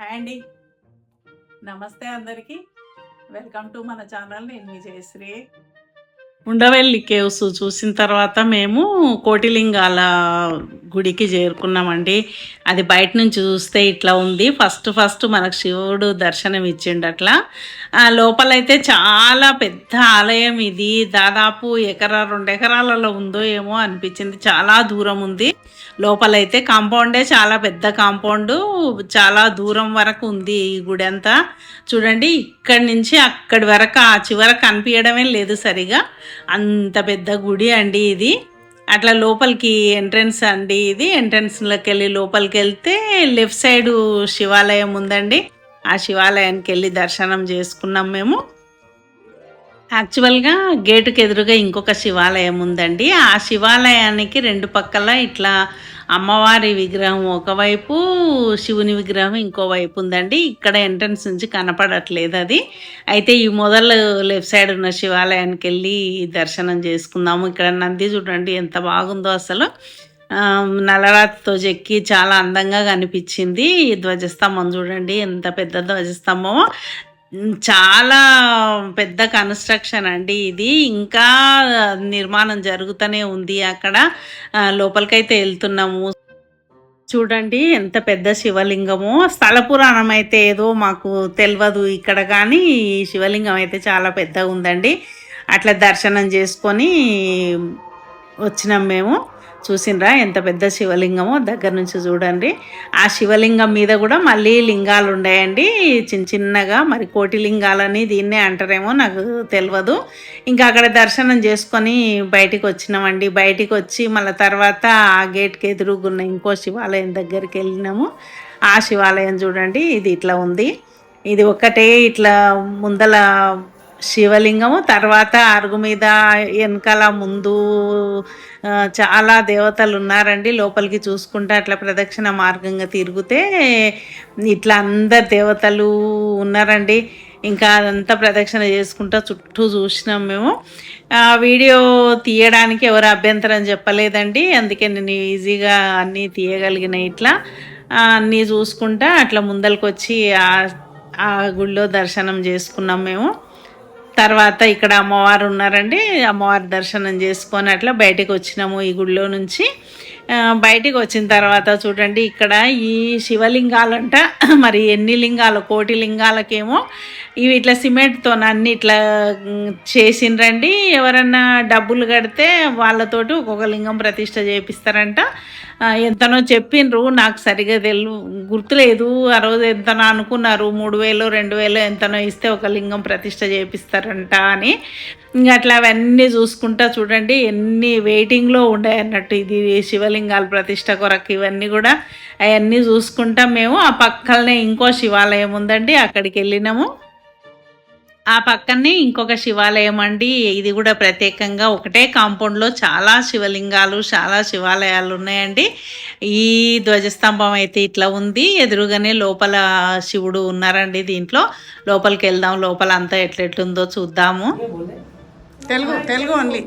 Hi అండి. నమస్తే అందరికీ. Welcome to మన ఛానల్. నేను మీ జయశ్రీ. ఉండవెల్లి కేవ్స్ చూసిన తర్వాత మేము కోటిలింగాల గుడికి చేరుకున్నామండి. అది బయట నుంచి చూస్తే ఇట్లా ఉంది. ఫస్ట్ ఫస్ట్ మనకు శివుడు దర్శనం ఇచ్చిండు అట్లా లోపలైతే చాలా పెద్ద ఆలయం ఇది. దాదాపు ఎకరా రెండు ఎకరాలలో ఉందో ఏమో అనిపించింది. చాలా దూరం ఉంది. లోపలైతే కాంపౌండే చాలా పెద్ద కాంపౌండ్. చాలా దూరం వరకు ఉంది ఈ గుడి అంతా. చూడండి ఇక్కడి నుంచి అక్కడి వరకు ఆ చివరకు కనిపించడమే లేదు సరిగా. అంత పెద్ద గుడి అండి ఇది. అట్లా లోపలికి ఎంట్రన్స్ అండి ఇది. ఎంట్రన్స్లోకి వెళ్ళి లోపలికి వెళ్తే లెఫ్ట్ సైడ్ శివాలయం ఉందండి. ఆ శివాలయానికి వెళ్ళి దర్శనం చేసుకున్నాం మేము. యాక్చువల్గా గేటుకు ఎదురుగా ఇంకొక శివాలయం ఉందండి. ఆ శివాలయానికి రెండు పక్కల ఇట్లా అమ్మవారి విగ్రహం ఒకవైపు శివుని విగ్రహం ఇంకో వైపు ఉందండి. ఇక్కడ ఎంట్రన్స్ నుంచి కనపడట్లేదు అది. అయితే ఈ మొదలు లెఫ్ట్ సైడ్ ఉన్న శివాలయానికి వెళ్ళి దర్శనం చేసుకుందాము. ఇక్కడ నంది చూడండి ఎంత బాగుందో అసలు. నలరాతితో నల్లరాతితో చెక్కి చాలా అందంగా కనిపించింది. ఈ ధ్వజస్తంభం చూడండి ఎంత పెద్ద ధ్వజస్తంభమో. చాలా పెద్ద కన్స్ట్రక్షన్ అండి ఇది. ఇంకా నిర్మాణం జరుగుతూనే ఉంది అక్కడ. లోపలికైతే వెళ్తున్నాము. చూడండి ఎంత పెద్ద శివలింగమో. స్థల పురాణం అయితే ఏదో మాకు తెలియదు ఇక్కడ కానీ ఈ శివలింగం అయితే చాలా పెద్దగా ఉందండి. అట్లా దర్శనం చేసుకొని వచ్చినాం మేము. చూసిండ్రా? ఎంత పెద్ద శివలింగమో దగ్గర నుంచి చూడండి. ఆ శివలింగం మీద కూడా మళ్ళీ లింగాలు ఉన్నాయండి. చిన్న చిన్నగా మరి కోటి లింగాలని దీన్నే అంటారేమో నాకు తెలియదు ఇంకా అక్కడ దర్శనం చేసుకొని బయటికి వచ్చినామండి. బయటికి వచ్చి మళ్ళీ తర్వాత ఆ గేట్కి ఎదురుగున్న ఇంకో శివాలయం దగ్గరికి వెళ్ళినాము. ఆ శివాలయం చూడండి ఇది ఇట్లా ఉంది. ఇది ఒక్కటే ఇట్లా ముందల శివలింగము తర్వాత అరుగు మీద వెనకాల ముందు చాలా దేవతలు ఉన్నారండి లోపలికి చూసుకుంటే అట్లా ప్రదక్షిణ మార్గంగా తిరిగితే ఇట్లా అందరు దేవతలు ఉన్నారండి. ఇంకా అదంతా ప్రదక్షిణ చేసుకుంటా చుట్టూ చూసినాం మేము. ఆ వీడియో తీయడానికి ఎవరు అభ్యంతరం చెప్పలేదండి. అందుకే నేను ఈజీగా అన్నీ తీయగలిగిన ఇట్లా. అన్నీ చూసుకుంటా అట్లా ముందరికి వచ్చి ఆ- ఆ గుళ్ళో దర్శనం చేసుకున్నాం మేము. తర్వాత ఇక్కడ అమ్మవారు ఉన్నారండి. అమ్మవారి దర్శనం చేసుకొని అట్లా బయటకు వచ్చినాము ఈ గుడిలో నుంచి. బయటికి వచ్చిన తర్వాత చూడండి ఇక్కడ ఈ శివలింగాలంట. మరి ఎన్ని లింగాలు కోటి లింగాలకేమో ఇవి ఇట్లా సిమెంట్తో అన్ని ఇట్లా చేసిండ్రండి. ఎవరన్నా డబ్బులు కడితే వాళ్ళతోటి ఒక్కొక్క లింగం ప్రతిష్ట చేపిస్తారంట. ఎంతనో చెప్పిండ్రు నాకు సరిగా తెలు గుర్తులేదు. ఆ రోజు ఎంతనో అనుకున్నారు మూడు వేలు రెండు వేలు ఎంతనో ఇస్తే ఒక లింగం ప్రతిష్ట చేపిస్తారంట అని. ఇంకా అట్లా అవన్నీ చూసుకుంటా చూడండి ఎన్ని వెయిటింగ్లో ఉండే అన్నట్టు ఇది శివలింగాల ప్రతిష్ట కొరకు ఇవన్నీ కూడా అవన్నీ చూసుకుంటా మేము. ఆ పక్కనే ఇంకో శివాలయం ఉందండి అక్కడికి వెళ్ళినాము. ఆ పక్కనే ఇంకొక శివాలయం అండి ఇది కూడా ప్రత్యేకంగా ఒకటే కాంపౌండ్లో చాలా శివలింగాలు చాలా శివాలయాలు ఉన్నాయండి. ఈ ధ్వజస్తంభం అయితే ఇట్లా ఉంది ఎదురుగానే లోపల శివుడు ఉన్నారండి దీంట్లో. లోపలికి వెళ్దాం లోపల అంతా ఎట్లెట్లుందో చూద్దాము. తెలుగు తెలుగు ఓన్లీ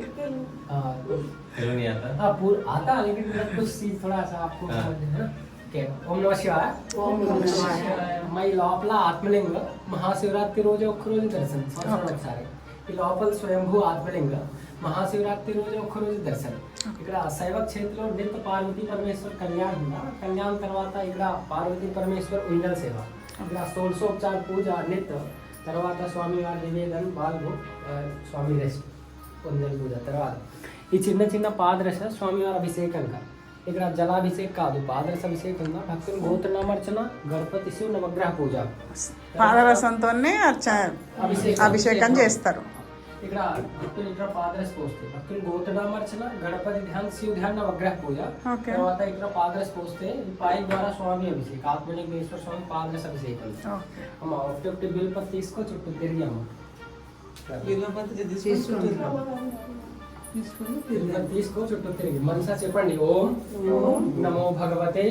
తెలుగు नहीं आता हाँ पूरा आता है लेकिन मेरा कुछ चीज थोड़ा सा आपको हाँ। समझ है ना ఓకే ఓం నమ శివాయ ఓం నమ శివాయ మై లోపల ఆత్మలింగ మహాశివరాత్రి రోజు ఒక్కరోజు దర్శనం సంవత్సరం ఒకసారి ఈ లోపల స్వయంభూ ఆత్మలింగ మహాశివరాత్రి రోజు ఒక్కరోజు దర్శనం ఇక్కడ శైవ క్షేత్రంలో నిత్య పార్వతీ పరమేశ్వర్ కళ్యాణ్ ఉందా కళ్యాణ్ తర్వాత ఇక్కడ పార్వతీ పరమేశ్వర్ ఉంజల్ సేవ ఇక్కడ షోడశోపచార పూజ నిత్య తర్వాత స్వామివారి నివేదన బాల్గు స్వామి రెస్ట్ పొందల పూజ తర్వాత ఈ చిన్న చిన్న పాదరస స్వామివారి అభిషేకంగా ఇక్కడ జలాభిషేక్ కాదు పాదరస అభిషేకంగా భక్తులు గోత్రనామర్చన గణపతి శివ నవగ్రహ పూజ పాదరసంతోనే అభిషేకం అభిషేకం చేస్తారు ఇక్కడ భక్తులు ఇక్కడ పాదరస పోస్తే భక్తులు గోత్రనామర్చన గణపతి ధ్యాన శివ ధ్యాన నవగ్రహ పూజ ఓకే తర్వాత ఇక్కడ పాదరస పోస్తే ఈ పాయి ద్వారా స్వామి అభిషేక్ ఆత్మలింగేశ్వర స్వామి పాదరస అభిషేకం ఓకే అమ్మ ఒకటి ఒకటి బిల్పతి తీసుకో చుట్టూ తిరిగి అమ్మ తిరుమల తీసుకో చుట్టూ తిరిగి. మనసా చెప్పండి ఓం నమో భగవతే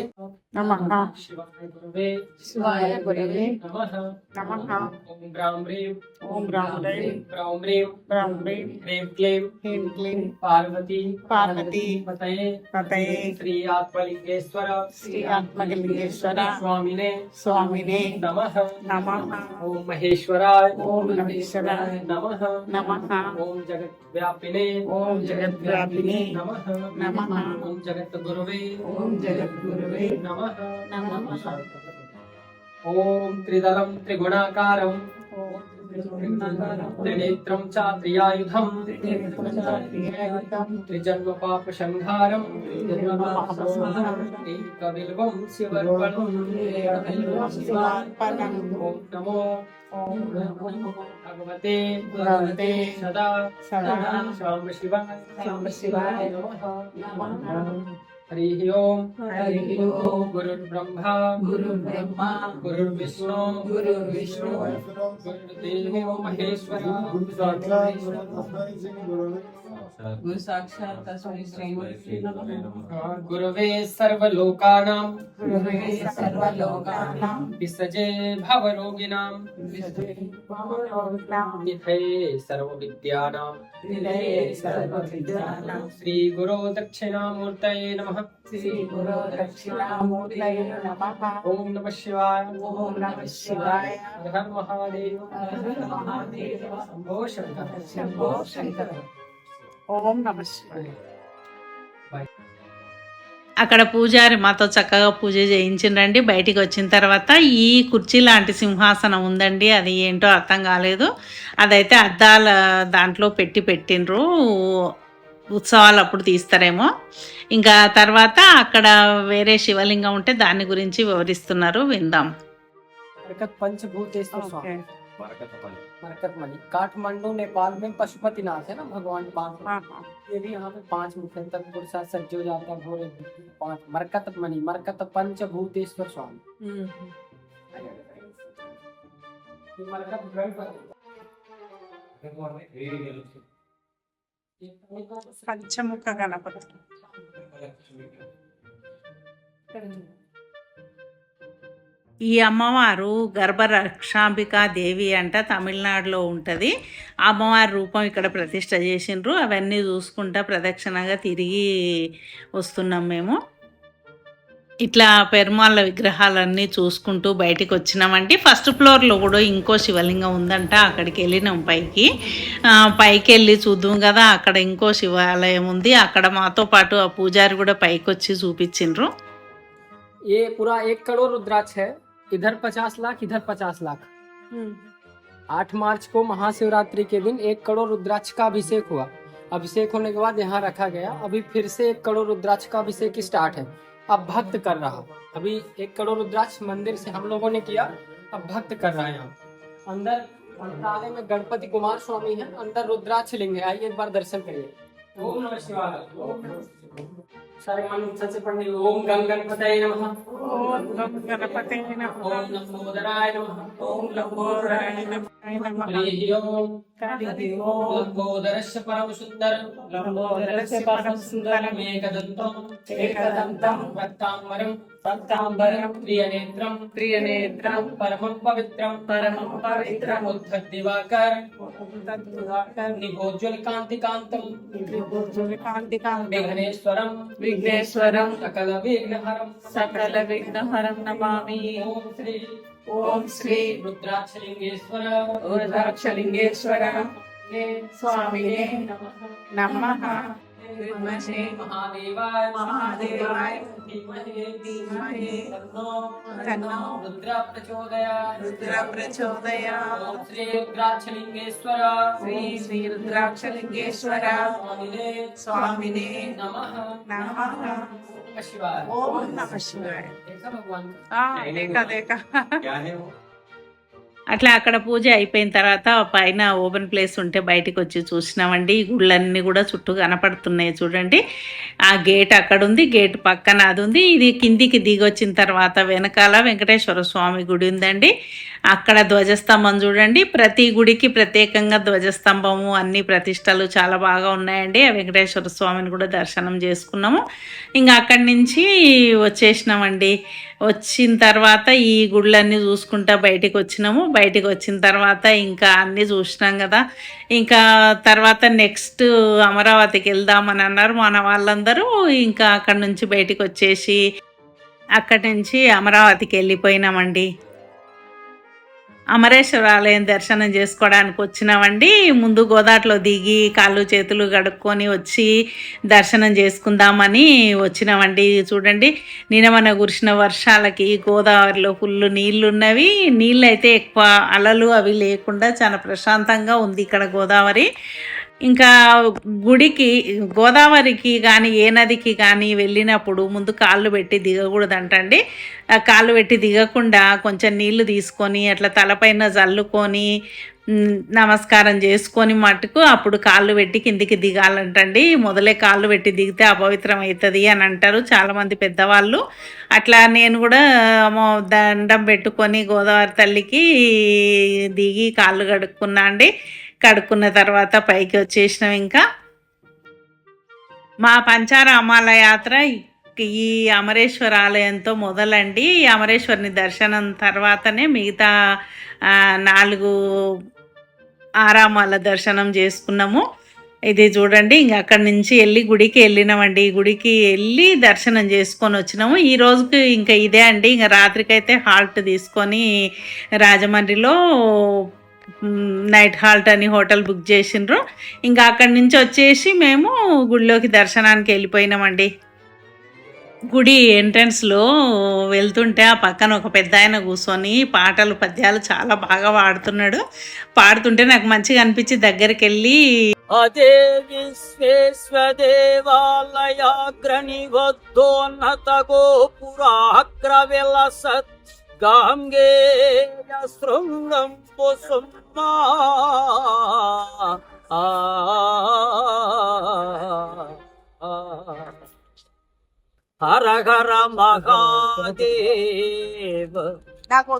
నమః శివాయ గురువే శివాయ గురవే నమః నమః ఓం గ్రాం హ్రీం ఓం రామ్ రైం గ్రాం హ్రీం రామ్ రైం హ్రీం క్లీం హ్రీం క్లీం పార్వతీ పార్వతీ పతయే పతయే శ్రీ ఆత్మలింగేశ్వర శ్రీ ఆత్మలింగేశ్వర స్వామినే స్వామినే నమః నమః ఓం మహేశ్వరాయ ఓం మహేశ్వరాయ నమః నమః ఓం జగద్వ్యాపినే ఓం జగద్వ్యాపినే నమః నమః ఓం జగద్గురువే ఓం ओम त्रिदलम ॐ त्रिदलं चात्रियायुधम त्रिजन्म पाप त्रियायुधं त्रिजन्म पापसंहारं एकबिल्वं शिवर्पणं नमो। भगवते भगवते सदा सदा। शाम शिवाय शाम शिवाय नमः। हरिः ओम्। हरिः ओम्। गुरुर्ब्रह्मा। गुरुर्ब्रह्मा। गुरुर्विष्णु। गुरुर्विष्णु। गुरुर्देवो महेश्वरः गुरु गुरवे सर्वलोकानां गुरवे सर्वलोकानां विसजे भवरोगिणां निधये सर्वविद्यानां निधये सर्वविद्यानां श्रीगुरो दक्षिणामूर्तये नमः గురో దక్షిణామూర్తయే నమః శ్రీ గురు దక్షిణామూర్తయే నమః ఓం నమః శివాయ ఓం నమః శివాయ హర హర మహాదేవ హర హర మహాదేవ శంభో శంకర శంభో శంకర ఓం నమః శివాయ అక్కడ పూజారి మాతో చక్కగా పూజ చేయించిండ్రండి. బయటికి వచ్చిన తర్వాత ఈ కుర్చీ లాంటి సింహాసనం ఉందండి. అది ఏంటో అర్థం కాలేదు. అదైతే అద్దాల దాంట్లో పెట్టి పెట్టిండ్రు. ఉత్సవాలు అప్పుడు తీస్తారేమో ఇంకా తర్వాత అక్కడ వేరే శివలింగం ఉంటే దాని గురించి వివరిస్తున్నారు విందాం बरकत पंचभूतेश्वर स्वामी ఓకే बरकत मणि काठमांडू नेपाल में पशुपतिनाथ है ना भगवान पांच ये भी यहाँ पे पांच मुख्य तत्पुर सा सज्जो जाता भोरे पांच मरकत मणि मरकत पंचभूतेश्वर स्वामी ये मरकत गणपति పంచముఖ గణపతి ఈ అమ్మవారు గర్భరక్షాంబికా దేవి అంట తమిళనాడులో ఉంటుంది. అమ్మవారి రూపం ఇక్కడ ప్రతిష్ట చేసిండ్రు. అవన్నీ చూసుకుంటా ప్రదక్షిణగా తిరిగి వస్తున్నాం మేము. ఇట్లా పెరుమాళ్ళ విగ్రహాలన్నీ చూసుకుంటూ బయటికి వచ్చినామండి ఫస్ట్ ఫ్లోర్లో కూడా ఇంకో శివలింగం ఉందంట అక్కడికి వెళ్ళినాం పైకి ఆ, పైకి వెళ్ళి చూద్దాం కదా అక్కడ ఇంకో శివాలయం ఉంది అక్కడ మాతో పాటు ఆ పూజారి కూడా పైకి వచ్చి చూపించిండ్రు ये पूरा एक करोड़ रुद्राक्ष है इधर पचास लाख इधर पचास लाख आठ मार्च को महाशिवरात्रि के दिन एक करोड़ रुद्राक्ष का अभिषेक हुआ अभिषेक होने के बाद यहाँ रखा गया अभी फिर से एक करोड़ रुद्राक्ष का अभिषेक स्टार्ट है अब भक्त कर रहा अभी एक करोड़ रुद्राक्ष मंदिर से हम लोगों ने किया अब भक्त कर रहा है अंदर मंत्रालय में गणपति कुमार स्वामी है अंदर रुद्राक्ष लिंग। है आइए एक बार दर्शन करिए। ओम नमः शिवाय सारे मन से पढ़ने ओम गम गणपतये नमः। ओम गम गणपतये नमः। ओम लंबोदराय नमः। ओम लंबोदराय नमः। ओम। లంబోదరస్ పరమ సుందరం లంబోదరస్ పరమ సుందరం ఏకదంతం. ఏకదంతం. భక్తాంబరం భక్తాంబరం ప్రియనేత్రం. ప్రియనేత్రం. పరమం పవిత్రం. పరమం పవిత్రం. ఉద్ధద్దివాకర్. నిభోజ్వల కాంతి కాంతం నిభోజ్వల కాంతి కాంతం విఘ్నేశ్వరం. విఘ్నేశ్వరం. సకల విఘ్నహరం. సకల విఘ్నహరం నమామి. శ్రీ ఓం శ్రీ రుద్రాక్షలింగేశ్వర. రుద్రాక్షలింగేశ్వర. స్వామి నమ. నమ. विद्महे महादेवाय। महादेवाय ओम श्री श्री रुद्राक्षलिंगेश्वर नमः। शिवाय। देखा देखा। क्या है वो? అట్లా అక్కడ పూజ అయిపోయిన తర్వాత పైన ఓపెన్ ప్లేస్ ఉంటే బయటకు వచ్చి చూసినామండి. ఈ గుళ్ళన్నీ కూడా చుట్టూ కనపడుతున్నాయి చూడండి. ఆ గేట్ అక్కడ ఉంది గేట్ పక్కన అది ఉంది ఇది కిందికి దిగొచ్చిన తర్వాత వెనకాల వెంకటేశ్వర స్వామి గుడి ఉందండి. అక్కడ ధ్వజస్తంభం చూడండి. ప్రతి గుడికి ప్రత్యేకంగా ధ్వజస్తంభము అన్ని ప్రతిష్టలు చాలా బాగా ఉన్నాయండి. ఆ వెంకటేశ్వర స్వామిని కూడా దర్శనం చేసుకున్నాము. ఇంకా అక్కడి నుంచి వచ్చేసినామండి. వచ్చిన తర్వాత ఈ గుళ్ళన్నీ చూసుకుంటా బయటికి వచ్చినాము. బయటికి వచ్చిన తర్వాత ఇంకా అన్నీ చూసినాం కదా. ఇంకా తర్వాత నెక్స్ట్ అమరావతికి వెళ్దామని అన్నారు మన వాళ్ళందరూ. ఇంకా అక్కడి నుంచి బయటికి వచ్చేసి అక్కడి నుంచి అమరావతికి వెళ్ళిపోయినామండి. అమరేశ్వర ఆలయం దర్శనం చేసుకోవడానికి వచ్చినామండి. ముందు గోదాట్లో దిగి కాళ్ళు చేతులు కడుక్కొని వచ్చి దర్శనం చేసుకుందామని వచ్చినామండి. చూడండి నినమన కురిసిన వర్షాలకి గోదావరిలో ఫుల్ నీళ్ళు ఉన్నవి నీళ్ళు అయితే ఎక్కువ అలలు అవి లేకుండా చాలా ప్రశాంతంగా ఉంది ఇక్కడ గోదావరి. ఇంకా గుడికి గోదావరికి కానీ ఏ నదికి కానీ వెళ్ళినప్పుడు ముందు కాళ్ళు పెట్టి దిగకూడదంటండి. కాళ్ళు పెట్టి దిగకుండా కొంచెం నీళ్ళు తీసుకొని అట్లా తలపైన జల్లుకొని నమస్కారం చేసుకొని మట్టుకు అప్పుడు కాళ్ళు పెట్టి కిందికి దిగాలంటండి. మొదలే కాళ్ళు పెట్టి దిగితే అపవిత్రం అవుతుంది అని అంటారు చాలామంది పెద్దవాళ్ళు. అట్లా నేను కూడా దండం పెట్టుకొని గోదావరి తల్లికి దిగి కాళ్ళు కడుక్కున్నా అండి. కడుక్కున్న తర్వాత పైకి వచ్చేసినాం ఇంకా. మా పంచారామాల యాత్ర ఈ అమరేశ్వర ఆలయంతో మొదలండి. ఈ అమరేశ్వరిని దర్శనం తర్వాతనే మిగతా నాలుగు ఆరామాల దర్శనం చేసుకున్నాము. ఇది చూడండి ఇంక అక్కడి నుంచి వెళ్ళి గుడికి వెళ్ళినామండి ఈ గుడికి వెళ్ళి దర్శనం చేసుకొని వచ్చినాము. ఈ రోజుకి ఇంకా ఇదే అండి. ఇంకా రాత్రికైతే హాల్ట్ తీసుకొని రాజమండ్రిలో నైట్ హాల్ట్ అని హోటల్ బుక్ చేసిండ్రు. ఇంకా అక్కడి నుంచి వచ్చేసి మేము గుడిలోకి దర్శనానికి వెళ్ళిపోయినామండి. గుడి ఎంట్రన్స్లో వెళ్తుంటే ఆ పక్కన ఒక పెద్ద ఆయన కూర్చొని పాటలు పద్యాలు చాలా బాగా పాడుతున్నాడు. పాడుతుంటే నాకు మంచిగా అనిపించి దగ్గరికి వెళ్ళి అదే విశ్వేశ్వదేవాలయాగ్రణి వద్దోన్నత గోపురాగ్ర విలసత్ గాంగేయ శృంగం పుసుమా ఆ హర హర మహాదేవ నాకు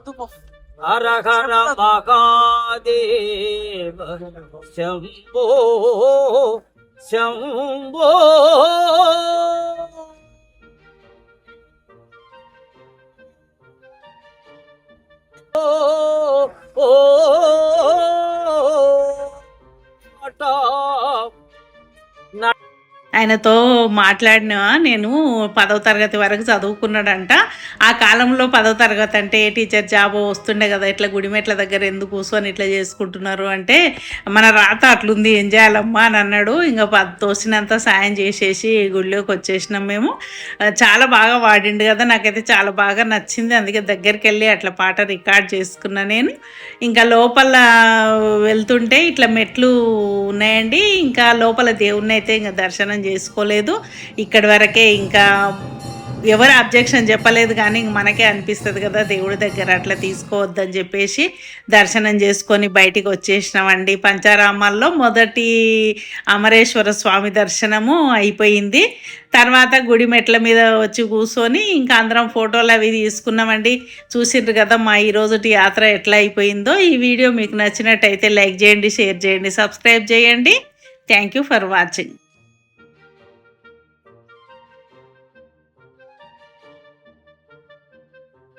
오, 오, ఆయనతో మాట్లాడినా నేను పదవ తరగతి వరకు చదువుకున్నాడంట. ఆ కాలంలో పదవ తరగతి అంటే టీచర్ జాబ్ వస్తుండే కదా ఇట్లా గుడిమెట్ల దగ్గర ఎందుకు కూర్చొని ఇట్లా చేసుకుంటున్నారు అంటే మన రాత అట్లుంది ఏం చేయాలమ్మా అని అన్నాడు. ఇంకా తోసినంత సాయం చేసేసి గుడిలోకి వచ్చేసినాం మేము. చాలా బాగా వాడిండు కదా నాకైతే చాలా బాగా నచ్చింది. అందుకే దగ్గరికి వెళ్ళి అట్లా పాట రికార్డ్ చేసుకున్నా నేను. ఇంకా లోపల వెళ్తుంటే ఇట్లా మెట్లు ఉన్నాయండి. ఇంకా లోపల దేవుణ్ణి అయితే ఇంకా దర్శనం చేసుకోలేదు. ఇక్కడి వరకే ఇంకా ఎవరు అబ్జెక్షన్ చెప్పలేదు కానీ ఇంక మనకే అనిపిస్తుంది కదా దేవుడి దగ్గర అట్లా తీసుకోవద్దని చెప్పేసి దర్శనం చేసుకొని బయటికి వచ్చేసినామండి. పంచారామాల్లో మొదటి అమరేశ్వర స్వామి దర్శనము అయిపోయింది. తర్వాత గుడి మెట్ల మీద వచ్చి కూర్చొని ఇంకా అందరం ఫోటోలు అవి తీసుకున్నామండి. చూసిండ్రు కదా మా ఈరోజుటి యాత్ర ఎట్లా అయిపోయిందో. ఈ వీడియో మీకు నచ్చినట్టయితే లైక్ చేయండి షేర్ చేయండి సబ్స్క్రైబ్ చేయండి. Thank you for watching.